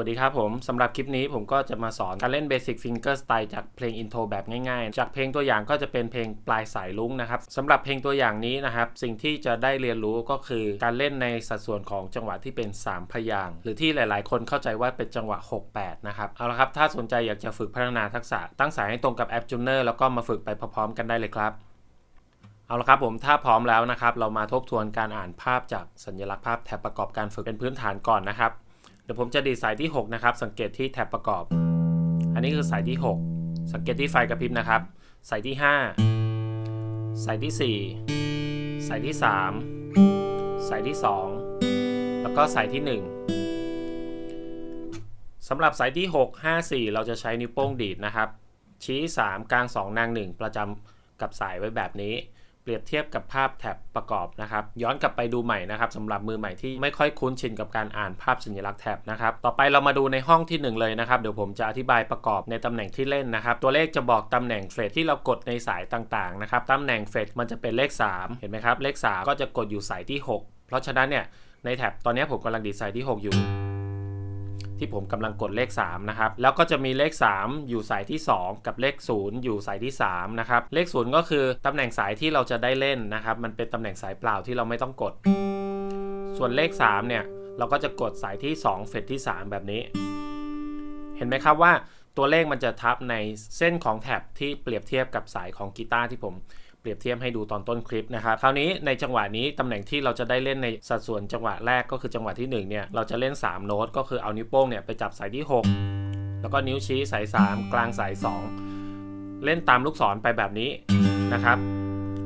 วัสดีครับผมสำหรับคลิปนี้ผมก็จะมาสอนการเล่น Basic Finger Style จากเพลงอินโทรแบบง่ายๆ จากเพลงตัวอย่างก็จะเป็นเพลงปลายสายลุ้งนะครับสำหรับเพลงตัวอย่างนี้นะครับ สิ่งที่จะได้เรียนรู้ก็คือการเล่นในสัดส่วนของจังหวะที่เป็น 3 พยางหรือที่หลายๆ คนเข้าใจว่าเป็นจังหวะ 6-8 นะครับ เอาละครับถ้าสนใจอยากจะฝึกพัฒนาทักษะ ตั้งสายให้ตรงกับแอป Tuner แล้วก็มาฝึกไปพร้อมๆกันได้เลยครับเอาละครับผมถ้าพร้อมแล้วนะครับ เรามาทบทวนการอ่านภาพจากสัญลักษณ์ภาพแถบประกอบการฝึกเป็นพื้นฐานก่อนนะครับ ดี๋ยวผมจะดีดสายที่ 6 นะครับ สังเกตที่แถบประกอบ อันนี้คือสายที่ 6 สังเกตที่ไฟกระพริบนะครับ สายที่ 5 สายที่ 4 สายที่ 3 สายที่ 2 แล้วก็สายที่ 1สำหรับสายที่ 6 5 4 เราจะใช้นิ้วโป้งดีดนะครับ ชี้ 3 กลาง 2 นาง 1 ประจำกับสายไว้แบบนี้ รียบเทียบกับภาพแท็บประกอบนะครับ ย้อนกลับไปดูใหม่นะครับสำหรับมือใหม่ที่ไม่ค่อยคุ้นชินกับการอ่านภาพสัญลักษณ์แท็บนะครับ ต่อไปเรามาดูในห้องที่ 1 เลยนะครับ เดี๋ยวผมจะอธิบายประกอบในตำแหน่งที่เล่นนะครับ ตัวเลขจะบอกตำแหน่งเฟรดที่เรากดในสายต่างๆนะครับตำแหน่งเฟรดมันจะเป็นเลข 3 เห็นไหมครับ เลข 3 ก็จะกดอยู่สายที่ 6 เพราะฉะนั้นเนี่ยในแท็บตอนนี้ผมกำลังดีดสายที่ 6 อยู่ ที่ผมกำลังกดเลข 3 นะครับ แล้วก็จะมีเลข 3 อยู่สายที่ 2 กับเลข 0 อยู่สายที่ 3 นะครับ เลข 0 ก็คือตำแหน่งสายที่เราจะได้เล่นนะครับ มันเป็นตำแหน่งสายเปล่าที่เราไม่ต้องกด ส่วนเลข 3 เนี่ย เราก็จะกดสายที่ 2 เฟรดที่ 3 แบบนี้ เห็นไหมครับว่าตัวเลขมันจะทับในเส้นของแท็บที่เปรียบเทียบกับสายของกีตาร์ที่ผม เปรียบเทียบให้ดูตอนต้นคลิปนะครับคราวนี้ในจังหวะนี้ตำแหน่งที่เราจะได้เล่นในสัดส่วนจังหวะแรกก็คือจังหวะที่1เนี่ยเราจะเล่น 3 โน้ตก็คือเอานิ้วโป้งเนี่ยไปจับสายที่ 6 แล้วก็นิ้วชี้สาย 3 กลางสาย 2 เล่นตามลูกศรไปแบบนี้นะครับ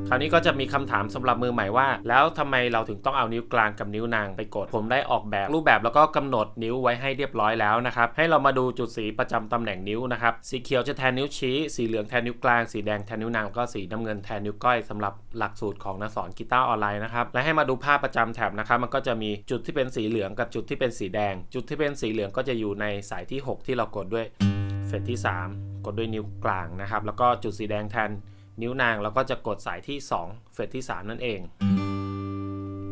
คราวนี้ก็จะมีคำถามสำหรับมือใหม่ว่า แล้วทำไมเราถึงต้องเอานิ้วกลางกับนิ้วนางไปกด ผมได้ออกแบบรูปแบบแล้วก็กำหนดนิ้วไว้ให้เรียบร้อยแล้วนะครับ ให้เรามาดูจุดสีประจำตำแหน่งนิ้วนะครับ สีเขียวจะแทนนิ้วชี้ สีเหลืองแทนนิ้วกลาง สีแดงแทนนิ้วนางก็สีน้ำเงินแทนนิ้วก้อยสำหรับหลักสูตรของนักสอนกีตาร์ออนไลน์นะครับ และให้มาดูภาพประจำแถบนะครับ มันก็จะมีจุดที่เป็นสีเหลืองกับจุดที่เป็นสีแดง จุดที่เป็นสีเหลืองก็จะอยู่ในสายที่ 6 ที่เรากดด้วยเฟรดที่ 3 กดด้วยนิ้วกลางนะครับ แล้วก็จุดสีแดงแทน นิ้วนางแล้วก็จะกดสายที่ 2 เฟรดที่ 3 นั่นเอง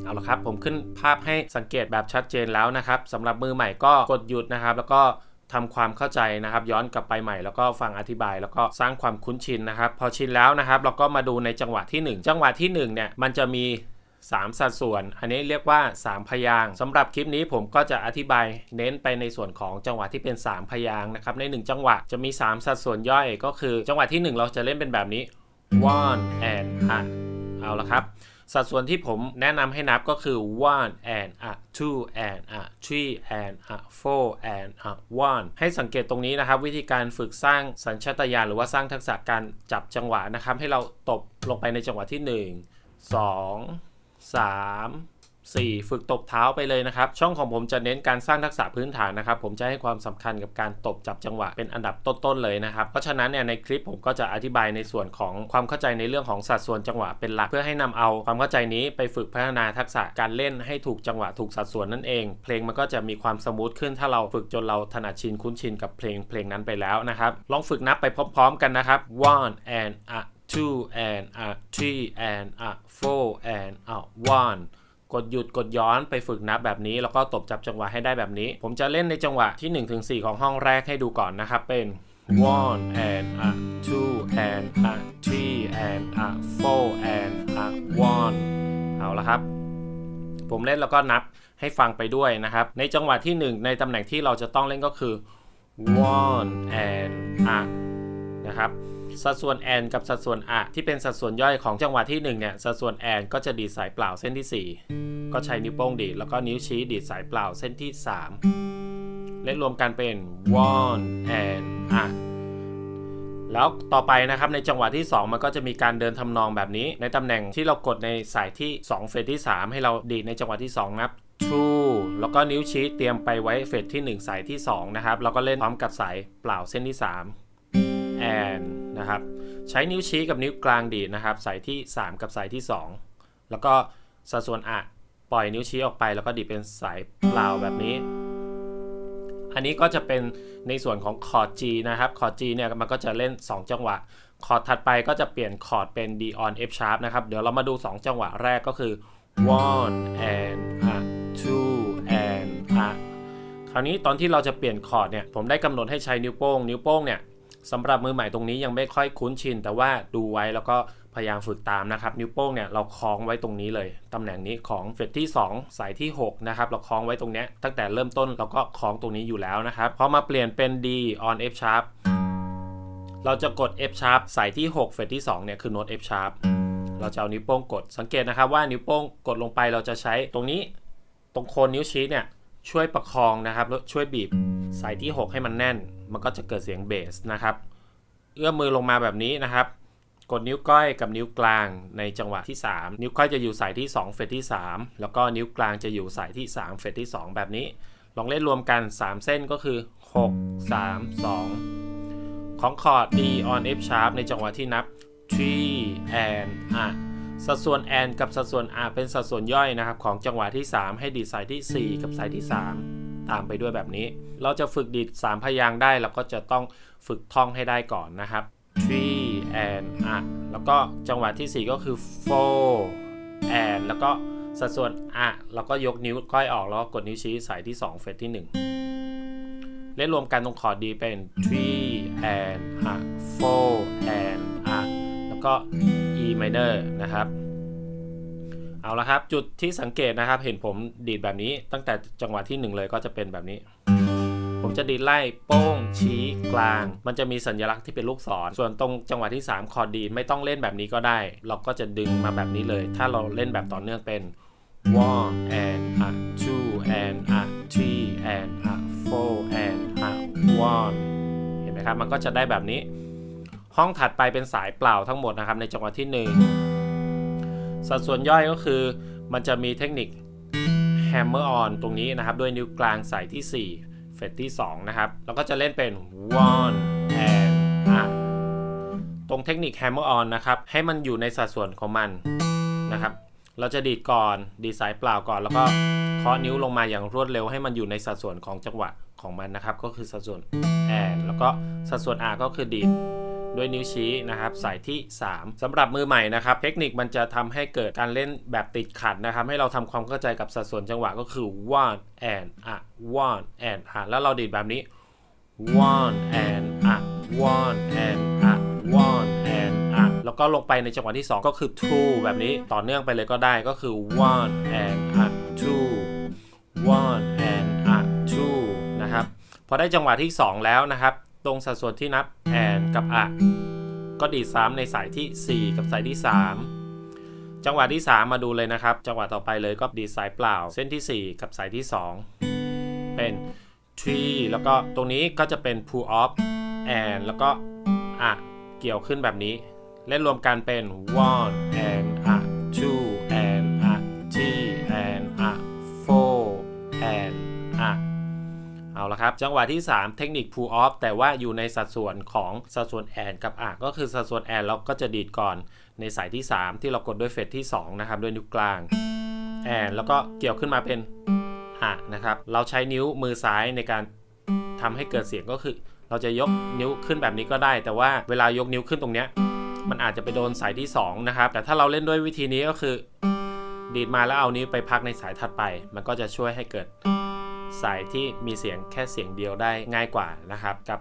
เอาละครับ ผมขึ้นภาพให้สังเกตแบบชัดเจนแล้วนะครับสำหรับมือใหม่ก็กดหยุดนะครับ แล้วก็ทำความเข้าใจนะครับ ย้อนกลับไปใหม่แล้วก็ฟังอธิบาย แล้วก็สร้างความคุ้นชินนะครับ พอชินแล้วนะครับ เราก็มาดูในจังหวะที่ 1 จังหวะที่ 1 เนี่ยมันจะมี3 สัดส่วน อันนี้เรียกว่า 3 พยางค์สำหรับคลิปนี้ผมก็จะอธิบายเน้นไปในส่วนของจังหวะที่เป็น 3 พยางนะครับ ใน 1 จังหวะจะมี 3 สัดส่วนย่อยก็คือ จังหวะที่ 1 เราจะเล่นเป็นแบบนี้ one and a เอาละครับ สัดส่วนที่ผมแนะนำให้นับก็คือ one and a two and a three and a four and a one ให้สังเกตตรงนี้นะครับ วิธีการฝึกสร้างสัญชาตญาณหรือว่าสร้างทักษะการจับจังหวะนะครับ ให้เราตบลงไปในจังหวะที่ 1 2 3 4 ฝึกตบเท้าไปเลยนะครับ ช่องของผมจะเน้นการสร้างทักษะพื้นฐานนะครับ ผมจะให้ความสำคัญกับการตบจับจังหวะเป็นอันดับต้นๆเลยนะครับ เพราะฉะนั้นเนี่ยในคลิปผมก็จะอธิบายในส่วนของความเข้าใจในเรื่องของสัดส่วนจังหวะเป็นหลัก เพื่อให้นำเอาความเข้าใจนี้ไปฝึกพัฒนาทักษะการเล่นให้ถูกจังหวะถูกสัดส่วนนั่นเอง เพลงมันก็จะมีความสมูทขึ้นถ้าเราฝึกจนเราถนัดชินคุ้นชินกับเพลงเพลงนั้นไปแล้วนะครับ ลองฝึกนับไปพร้อม ๆ กันนะครับ one and a two and a three and a four and a one กดหยุดกดย้อนไปฝึกนับแบบนี้ แล้วก็ตบจับจังหวะให้ได้แบบนี้ ผมจะเล่นในจังหวะที่ 1-4ถึงของห้องแรกให้ดูก่อนนะครับเป็น one and a two and a three and a four and a one เอาละครับ ผมเล่นแล้วก็นับให้ฟังไปด้วยนะครับ ในจังหวะที่ 1 ในตำแหน่งที่เราจะต้องเล่นก็คือ one and a นะครับ สัดส่วน and กับสัดส่วน a ที่เป็นสัดส่วนย่อยของจังหวะที่1เนี่ยสัดส่วน and ก็จะดีดสายเปล่าเส้นที่ 4 ก็ใช้นิ้วโป้งดีดแล้วก็นิ้วชี้ดีดสายเปล่าเส้นที่3เล่นรวมกันเป็น one and a แล้วต่อไปนะครับในจังหวะที่ 2 มันก็จะมีการเดินทำนองแบบนี้ ในตำแหน่งที่เรากดในสายที่ 2 เฟรดที่ 3 ให้เราดีดในจังหวะที่2นับ two แล้วก็นิ้วชี้เตรียมไปไว้เฟรดที่ 1 สายที่ 2 นะครับ แล้วก็เล่นพร้อมกับสายเปล่าเส้นที่ 3 and นะครับ ใช้นิ้วชี้กับนิ้วกลางดีดนะครับ สายที่ 3 กับสายที่ 2 แล้วก็สัดส่วนอะปล่อยนิ้วชี้ออกไปแล้วก็ดีดเป็นสายเปล่าแบบนี้ อันนี้ก็จะเป็นในส่วนของคอร์ด G นะครับ คอร์ด G เนี่ยมันก็จะเล่น 2 จังหวะ คอร์ดถัดไปก็จะเปลี่ยนคอร์ดเป็น D on F sharp นะครับ เดี๋ยวเรามาดู 2 จังหวะแรกก็คือ one and a two and a คราวนี้ตอนที่เราจะเปลี่ยนคอร์ดเนี่ย ผมได้กำหนดให้ใช้นิ้วโป้ง นิ้วโป้งเนี่ย สำหรับมือใหม่ตรงนี้ยังไม่ค่อยคุ้นชิน แต่ว่าดูไว้แล้วก็พยายามฝึกตามนะครับ นิ้วโป้งเนี่ยเราคล้องไว้ตรงนี้เลยตำแหน่งนี้ของเฟรตที่ 2 สายที่6นะครับเราคล้องไว้ตรงเนี้ยตั้งแต่เริ่มต้นเราก็คล้องตรงนี้อยู่แล้วนะครับพอมาเปลี่ยนเป็น D on F sharp เราจะกด F sharp สายที่ 6 เฟรตที่ 2 เนี่ยคือโน้ต F sharp เราจะเอานิ้วโป้งกด สังเกตนะครับว่านิ้วโป้งกดลงไปเราจะใช้ตรงนี้ ตรงโคนนิ้วชี้เนี่ยช่วยประคองนะครับแล้วช่วยบีบสายที่ 6 ให้มันแน่น มันก็จะเกิดเสียงเบสนะครับ เอื้อมมือลงมาแบบนี้นะครับ กดนิ้วก้อยกับนิ้วกลางในจังหวะที่ 3 นิ้วก้อยจะอยู่สายที่ 2 เฟรตที่ 3 แล้วก็นิ้วกลางจะอยู่สายที่ 3 เฟรตที่ 2 แบบนี้ ลองเล่นรวมกัน 3 เส้นก็คือ 6 3 2 ของคอร์ด D on F sharp ในจังหวะที่นับ3 and อะสัดส่วน and กับสัดส่วน r เป็นสัดส่วนย่อยนะครับ ของจังหวะที่ 3 ให้ดีดสายที่ 4 กับสายที่ 3 ตามไปด้วยแบบนี้ เราจะฝึกดีด3พยางค์ได้เราก็จะต้องฝึกท่องให้ได้ก่อนนะครับ3 and อะแล้วก็จังหวะที่ 4 ก็คือ4 and แล้วก็สัดส่วนอะแล้วก็ยกนิ้วก้อยออกแล้วก็กดนิ้วชี้สายที่ 2 เฟรตที่ 1 เล่นรวมกันตรงคอร์ดดีเป็น3 and อะ4 and อะแล้วก็ E minor นะครับ เอาละครับ จุดที่สังเกตนะครับ เห็นผมดีดแบบนี้ ตั้งแต่จังหวะที่ 1 เลยก็จะเป็นแบบนี้ ผมจะดีดไล่โป้ง ชี้กลาง มันจะมีสัญลักษณ์ที่เป็นลูกศร ส่วนตรงจังหวะที่ 3 คอร์ดดีไม่ต้องเล่นแบบนี้ก็ได้ เราก็จะดึงมาแบบนี้เลย ถ้าเราเล่นแบบต่อเนื่องเป็น one and a two and a three and a four and a one เห็นไหมครับ มันก็จะได้แบบนี้ ห้องถัดไปเป็นสายเปล่าทั้งหมดนะครับ ในจังหวะที่ 1 สัดส่วนย่อยก็คือมันจะมีเทคนิค hammer on ตรงนี้นะครับ ด้วยนิ้วกลางสายที่ 4 เฟรตที่ 2 นะครับ แล้วก็จะเล่นเป็น one and a ตรงเทคนิค hammer on นะครับ ให้มันอยู่ในสัดส่วนของมันนะครับ เราจะดีดก่อนดีสายเปล่าก่อน แล้วก็เคาะนิ้วลงมาอย่างรวดเร็ว ให้มันอยู่ในสัดส่วนของจังหวะของมันนะครับ ก็คือสัดส่วน and แล้วก็สัดส่วน r ก็คือดีด ด้วยนิ้วชี้นะครับสายที่ 3สำหรับมือใหม่นะครับ เทคนิคมันจะทำให้เกิดการเล่นแบบติดขัดนะครับ ให้เราทำความเข้าใจกับสัดส่วนจังหวะก็คือ one and a one and a แล้วเราดีดแบบนี้ one and a one and a one and a แล้วก็ลงไปในจังหวะที่ 2 ก็คือ two แบบนี้ต่อเนื่องไปเลยก็ได้ก็คือ one and a two one and a two นะครับพอได้จังหวะที่ 2 แล้วนะครับ ตรงสัดส่วนที่นับ and กับอะก็ดีดซ้ำในสายที่ 4 กับสายที่ 3 จังหวะที่ 3 มาดูเลยนะครับ จังหวะต่อไปเลยก็ดีดสายเปล่า เส้นที่ 4 กับสายที่ 2 เป็น tree แล้วก็ตรงนี้ก็จะเป็น pull off and แล้วก็อะเกี่ยวขึ้นแบบนี้ เล่นรวมกันเป็น one and เอาละครับ จังหวะที่ 3 เทคนิค pull off แต่ว่าอยู่ในสัดส่วนของสัดส่วนแอนกับอะก็คือสัดส่วนแอนเราก็จะดีดก่อน ในสายที่ 3 ที่เรากดด้วยเฟสที่ 2 นะครับ ด้วยนิ้วกลางแอนแล้วก็เกี่ยวขึ้นมาเป็นอะนะครับ เราใช้นิ้วมือซ้ายในการทำให้เกิดเสียงก็คือ เราจะยกนิ้วขึ้นแบบนี้ก็ได้ แต่ว่าเวลายกนิ้วขึ้นตรงเนี้ยมันอาจจะไปโดนสายที่ 2 นะครับ แต่ถ้าเราเล่นด้วยวิธีนี้ก็คือ ดีดมาแล้วเอานิ้วไปพักในสายถัดไป มันก็จะช่วยให้เกิด สายที่มีเสียงแค่เสียงเดียวได้ง่ายกว่านะครับ กับ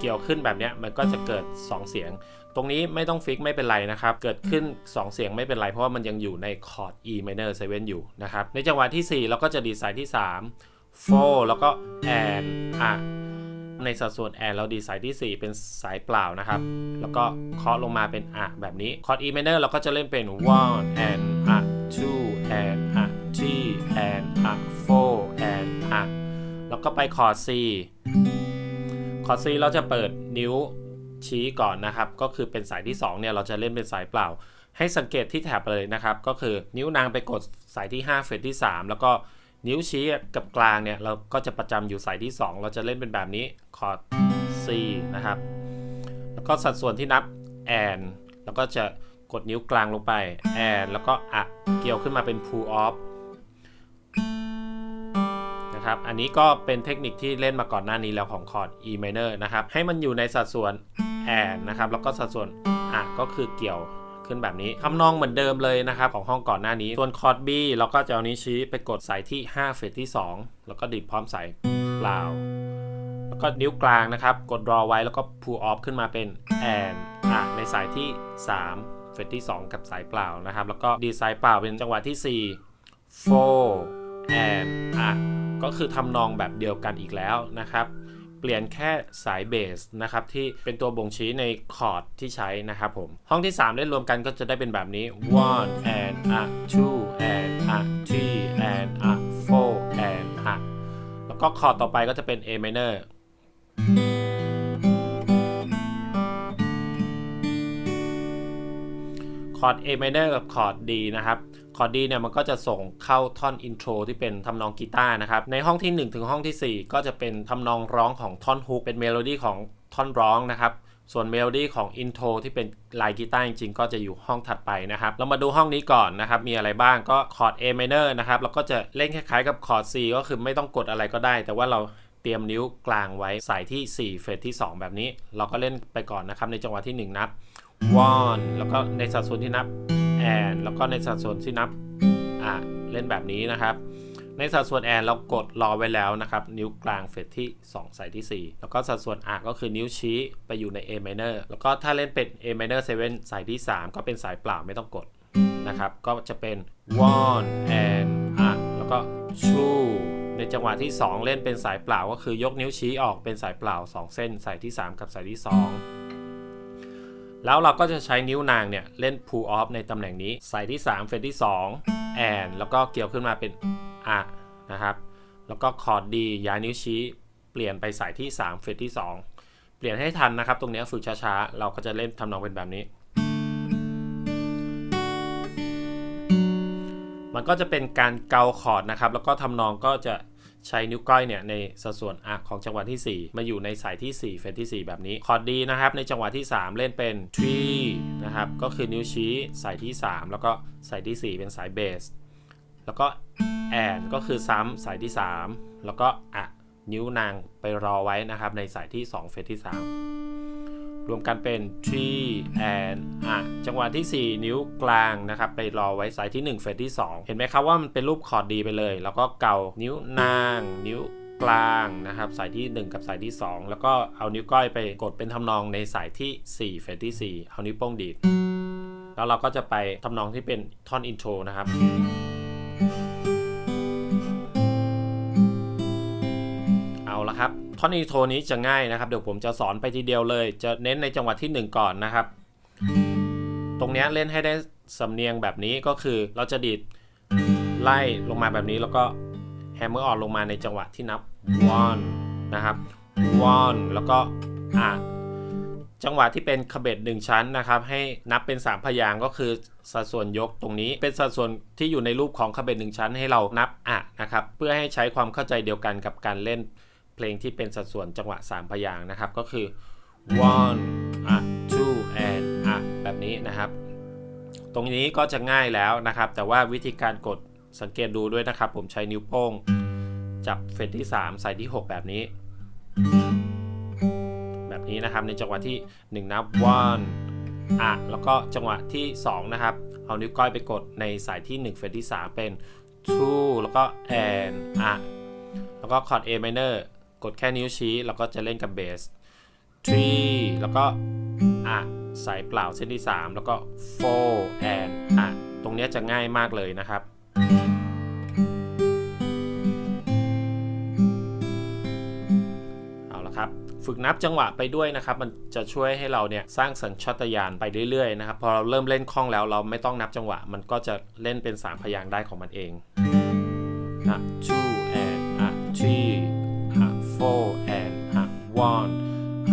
เกี่ยวขึ้นแบบนี้มันก็จะเกิด 2 เสียง ตรงนี้ไม่ต้องฟิกไม่เป็นไรนะครับ เกิดขึ้น 2 เสียงไม่เป็นไรเพราะว่ามันยังอยู่ในคอร์ด E minor 7 อยู่นะครับ ในจังหวะที่ 4 เราก็จะดีดสายที่3 4แล้วก็ and อะในสัดส่วน and เราดีดสายที่ 4 เป็นสายเปล่านะครับ แล้วก็เคาะลงมาเป็นอะแบบนี้คอร์ด E minor เราก็จะเล่นเป็น one and ก็ไปคอร์ด C คอร์ด C เราจะเปิดนิ้วชี้ก่อนนะครับ ก็คือเป็นสายที่2เนี่ยเราจะเล่นเป็นสายเปล่า ให้สังเกตที่แถบเลยนะครับ ก็คือนิ้วนางไปกดสายที่ 5 เฟสที่ 3 แล้วก็นิ้วชี้กับกลางเนี่ยเราก็จะประจำอยู่สายที่ 2 เราจะเล่นเป็นแบบนี้คอร์ด C นะครับ แล้วก็สัดส่วนที่นับ and แล้วก็จะกดนิ้วกลางลงไป and แล้วก็อะเกี่ยวขึ้นมาเป็น pull off นะครับ อันนี้ก็เป็นเทคนิคที่เล่นมาก่อนหน้านี้แล้วของคอร์ด E minor นะครับ ให้มันอยู่ในสัดส่วน and นะครับ แล้วก็สัดส่วนอะก็คือเกี่ยวขึ้นแบบนี้ทำนองเหมือนเดิมเลยนะครับของห้องก่อนหน้านี้ ส่วนคอร์ด B เราก็จะเอานิ้วชี้ไปกดสายที่ 5 เฟสที่ 2 แล้วก็ดีดพร้อมสายเปล่า แล้วก็นิ้วกลางนะครับ กดรอไว้แล้วก็ pull off ขึ้นมาเป็น and อะในสายที่ 3 เฟรตที่ 2 กับสายเปล่านะครับ แล้วก็ดีไซน์เปล่าเป็นจังหวะที่4 four and อะก็คือทำนองแบบเดียวกันอีกแล้วนะครับ เปลี่ยนแค่สายเบสนะครับที่เป็นตัวบ่งชี้ในคอร์ดที่ใช้นะครับผม ห้องที่ 3 เล่นรวมกันก็จะได้เป็นแบบนี้ one and a two and a three and a four and a แล้วก็คอร์ดต่อไปก็จะเป็น A minor คอร์ด A minor กับคอร์ด D นะครับ คอร์ด D เนี่ยมันก็จะส่งเข้าท่อนอินโทรที่เป็นทำนองกีตาร์นะครับ ในห้องที่ 1 ถึงห้องที่ 4 ก็จะเป็นทำนองร้องของท่อนฮุกเป็นเมโลดี้ของท่อนร้องนะครับส่วนเมโลดี้ของอินโทรที่เป็นลายกีตาร์จริงๆ ก็จะอยู่ห้องถัดไปนะครับ เรามาดูห้องนี้ก่อนนะครับ มีอะไรบ้างก็คอร์ด A minor นะครับแล้วก็จะเล่นคล้ายๆกับคอร์ด C ก็คือไม่ต้องกดอะไรก็ได้ แต่ว่าเราเตรียมนิ้วกลางไว้ใสายที่ 4 เฟสที่ 2 แบบนี้ เราก็เล่นไปก่อนนะครับ ในจังหวะที่ 1 นับ one แล้วก็ในสัดส่วนที่นับ and แล้วก็ในสัดส่วนที่นับอะเล่นแบบนี้นะครับ ในสัดส่วนแอนเรากดรอไว้แล้วนะครับ นิ้วกลางเฟสที่2สายที่ 4 แล้วก็สัดส่วนอะก็คือนิ้วชี้ไปอยู่ใน A minor แล้วก็ถ้าเล่นเป็น A minor 7สายที่ 3 ก็เป็นสายเปล่าไม่ต้องกดนะครับ ก็จะเป็น one and อะแล้วก็ two ในจังหวะที่ 2 เล่นเป็นสายเปล่าก็คือยกนิ้วชี้ออกเป็นสายเปล่า 2 เส้น สายที่ 3 กับสายที่ 2 แล้วเราก็จะใช้นิ้วนางเนี่ย เล่น pull off ในตำแหน่งนี้สายที่ 3 เฟสที่ 2 and แล้วก็เกี่ยวขึ้นมาเป็นอะนะครับ แล้วก็คอร์ดดีย้ายนิ้วชี้เปลี่ยนไปสายที่ 3 เฟสที่ 2 เปลี่ยนให้ทันนะครับ ตรงนี้ฝึกช้าๆ เราก็จะเล่นทำนองเป็นแบบนี้ มันก็จะเป็นการเกาคอร์ดนะครับ แล้วก็ทำนองก็จะ ใช้นิ้วก้อยเนี่ยในสัดส่วนอะของจังหวะที่ 4 มาอยู่ในสายที่ 4 เฟสที่ 4 แบบนี้ คอร์ดดีนะครับ ในจังหวะที่ 3 เล่นเป็นทรีนะครับ ก็คือนิ้วชี้สายที่ 3 แล้วก็สายที่ 4 เป็นสายเบส แล้วก็แอนก็คือซ้ำสายที่ 3 แล้วก็อะนิ้วนางไปรอไว้นะครับในสายที่ 2 เฟสที่ 3 รวมกันเป็น tree and อะจังหวะที่ 4 นิ้วกลางนะครับไปรอไว้สายที่1เฟสที่ 2 เห็นไหมครับว่ามันเป็นรูปคอร์ดดีไปเลย แล้วก็เกานิ้วนาง นิ้วกลางนะครับสายที่ 1 กับสายที่ 2 แล้วก็เอานิ้วก้อยไปกดเป็นทำนองในสายที่ 4 เฟสที่ 4 เอานิ้วโป้งดีดแล้วเราก็จะไปทำนองที่เป็นท่อนอินโทรนะครับ ท่อนอินโทรนี้จะง่ายนะครับ เดี๋ยวผมจะสอนไปทีเดียวเลย จะเน้นในจังหวะที่ 1 ก่อนนะครับ ตรงนี้เล่นให้ได้สำเนียงแบบนี้ก็คือเราจะดีดไล่ลงมาแบบนี้แล้วก็แฮมเมอร์ออนลงมาในจังหวะที่นับ one นะครับ one แล้วก็อะจังหวะที่เป็นคเบตหนึ่งชั้นนะครับ ให้นับเป็น 3 พยางก็คือสัดส่วนยกตรงนี้เป็นสัดส่วนที่อยู่ในรูปของคเบตหนึ่งชั้นให้เรานับอะนะครับ เพื่อให้ใช้ความเข้าใจเดียวกันกับการเล่น เพลงที่เป็นสัดส่วนจังหวะ 3 พยางนะครับ ก็คือ one อะ two and อะแบบนี้นะครับ ตรงนี้ก็จะง่ายแล้วนะครับ แต่ว่าวิธีการกดสังเกตดูด้วยนะครับ ผมใช้นิ้วโป้ง จับเฟสที่ 3 ใส่ที่ 6 แบบนี้ แบบนี้นะครับในจังหวะที่ 1 นับ one อะแล้วก็จังหวะที่ 2 นะครับ เอานิ้วก้อยไปกดในสายที่ 1 เฟสที่ 3 เป็น two แล้วก็ and อะแล้วก็คอร์ด A minor กดแค่นิ้วชี้แล้วก็จะเล่นกับเบส three แล้วก็อะสายเปล่าเส้นที่ 3 แล้วก็ four and อะตรงเนี้ยจะง่ายมากเลยนะครับ เอาละครับ ฝึกนับจังหวะไปด้วยนะครับ มันจะช่วยให้เราเนี่ยสร้างสัญชาตญาณไปเรื่อยๆนะครับ พอเราเริ่มเล่นคล่องแล้วเราไม่ต้องนับจังหวะ มันก็จะเล่นเป็น 3 พยางค์ได้ของมันเองอะ two and อะ three one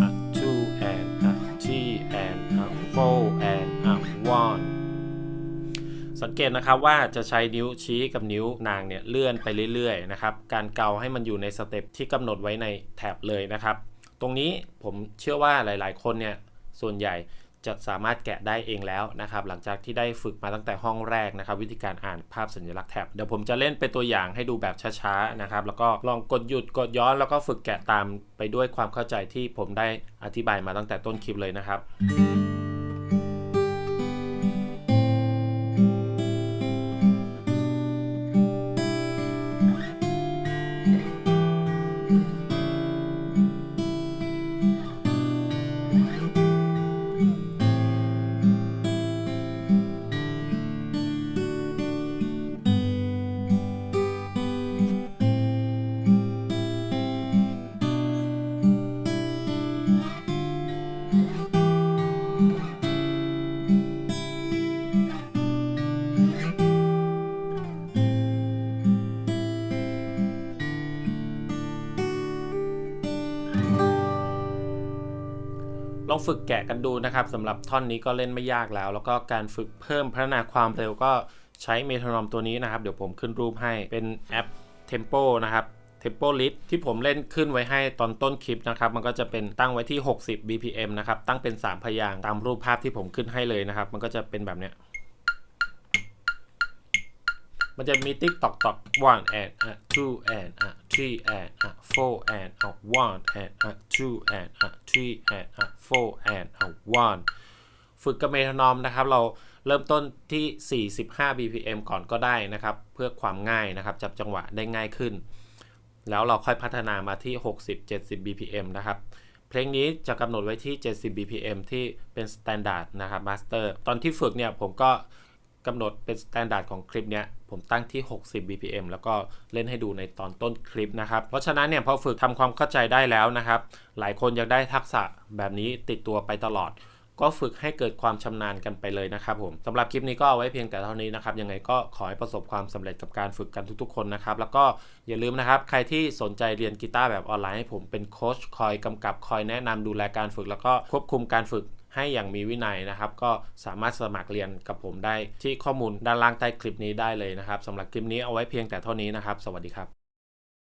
อะ two and อะ three and อะ four and อะ one สังเกตนะครับว่าจะใช้นิ้วชี้กับนิ้วนางเนี่ยเลื่อนไปเรื่อยๆนะครับ การเกาให้มันอยู่ในสเต็ปที่กำหนดไว้ในแท็บเลยนะครับ ตรงนี้ผมเชื่อว่าหลายๆคนเนี่ยส่วนใหญ่ จะสามารถแกะได้เองแล้วนะครับ หลังจากที่ได้ฝึกมาตั้งแต่ห้องแรกนะครับ วิธีการอ่านภาพสัญลักษณ์แท็บเดี๋ยวผมจะเล่นเป็นตัวอย่างให้ดูแบบช้าๆนะครับ แล้วก็ลองกดหยุดกดย้อนแล้วก็ฝึกแกะตามไปด้วยความเข้าใจที่ผมได้อธิบายมาตั้งแต่ต้นคลิปเลยนะครับ องฝึกแกะกันดูนะครับสำหรับท่อนนี้ก็เล่นไม่ยากแล้ว แล้วก็การฝึกเพิ่มพัฒนาความเร็วก็ใช้เมโทรนอมตัวนี้นะครับ เดี๋ยวผมขึ้นรูปให้เป็นแอป Tempo นะครับ Tempo l i t ที่ผมเล่นขึ้นไว้ให้ตอนต้นคลิปนะครับ มันก็จะเป็นตั้งไว้ที่ 60 BPM นะครับ ตั้งเป็น 3 พยางตามรูปภาพที่ผมขึ้นให้เลยนะครับ มันก็จะเป็นแบบเนี้ยมันจะมีติ๊กตอกตอก one and a two and a three and a four and a one and a two and a three and a four and a one ฝึกกับเมทรนอมนะครับ เราเริ่มต้นที่ 45 BPM ก่อนก็ได้นะครับ เพื่อความง่ายนะครับ จับจังหวะได้ง่ายขึ้น แล้วเราค่อยพัฒนามาที่ 60-70 BPM นะครับ เพลงนี้จะกำหนดไว้ที่ 70 BPM ที่เป็น Standard นะครับ Master ตอนที่ฝึกเนี่ยผมก็ กำหนดเป็น Standard ของคลิปเนี้ยผมตั้งที่ 60 BPM แล้วก็เล่นให้ดูในตอนต้นคลิปนะครับ เพราะฉะนั้นเนี่ยพอฝึกทำความเข้าใจได้แล้วนะครับ หลายคนอยากได้ทักษะแบบนี้ติดตัวไปตลอด ก็ฝึกให้เกิดความชำนาญกันไปเลยนะครับผมสำหรับคลิปนี้ก็เอาไว้เพียงแต่เท่านี้นะครับ ยังไงก็ขอให้ประสบความสำเร็จกับการฝึกกันทุกๆ คนนะครับ แล้วก็อย่าลืมนะครับ ใครที่สนใจเรียนกีตาร์แบบออนไลน์ให้ผมเป็นโค้ชคอยกำกับคอยแนะนำดูแลการฝึก แล้วก็ควบคุมการฝึก ให้อย่างมีวินัยนะครับ ก็สามารถสมัครเรียนกับผมได้ที่ข้อมูลด้านล่างใต้คลิปนี้ได้เลยนะครับสำหรับคลิปนี้เอาไว้เพียงแต่เท่านี้นะครับ สวัสดีครับ